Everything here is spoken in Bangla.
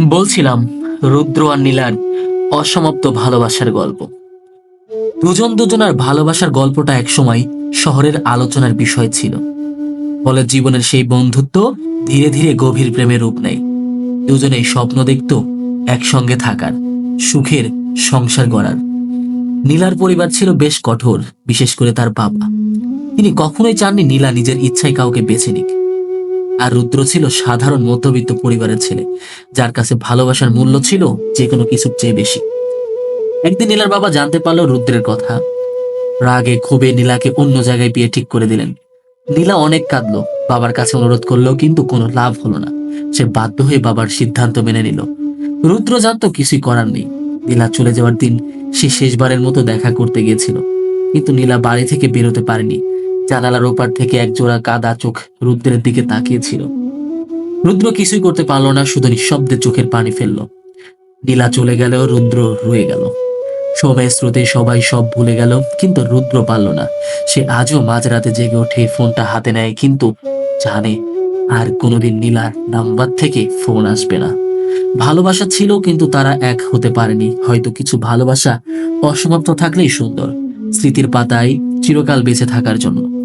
বলছিলাম, রুদ্র আর নীলার অসমাপ্ত ভালোবাসার গল্প। দুজন দুজনার ভালোবাসার গল্পটা একসময় শহরের আলোচনার বিষয় ছিল। ফলে জীবনের সেই বন্ধুত্ব ধীরে ধীরে গভীর প্রেমে রূপ নেয়। দুজনেই স্বপ্ন দেখত একসঙ্গে থাকার, সুখের সংসার গড়ার। নীলার পরিবার ছিল বেশ কঠোর, বিশেষ করে তার বাবা। তিনি কখনোই চাননি নীলা নিজের ইচ্ছায় কাউকে বেছে নিক। আর রুদ্র ছিল সাধারণ মধ্যবিত্ত পরিবারের ছেলে, যার কাছে ভালোবাসার মূল্য ছিল যে কোনো কিছুর চেয়ে বেশি। একদিন নীলার বাবা জানতে পারল রুদ্রের কথা। রাগে ক্ষোভে নীলাকে অন্য জায়গায় বিয়ে ঠিক করে দিলেন। নীলা অনেক কাঁদলো, বাবার কাছে অনুরোধ করলেও কিন্তু কোনো লাভ হলো না। সে বাধ্য হয়ে বাবার সিদ্ধান্ত মেনে নিল। রুদ্র জানতো কিছুই করার নেই। নীলা চলে যাওয়ার দিন সে শেষবারের মতো দেখা করতে গিয়েছিল। কিন্তু নীলা বাড়ি থেকে বেরোতে পারেনি। জানালার ওপার থেকে এক জোড়া কাদা চোখ রুদ্রের দিকে তাকিয়েছিল। রুদ্র কিছুই করতে পারল না, শুধু নিঃশব্দে চোখের পানি ফেলল। নীলা চলে গেলেও রুদ্র রয়ে গেল। সময়ের স্রোতে সবাই সব ভুলে গেল, কিন্তু রুদ্র পারল না। সে আজও মাঝরাতে জেগে ওঠে, ফোনটা হাতে নেয়, কিন্তু জানে আর কোনোদিন নীলার নাম্বার থেকে ফোন আসবে না। ভালোবাসা ছিল, কিন্তু তারা এক হতে পারেনি। হয়তো কিছু ভালোবাসা অসমাপ্ত থাকলেই সুন্দর। স্মৃতির পাতায় চিরকাল বেঁচে থাকার জন্য।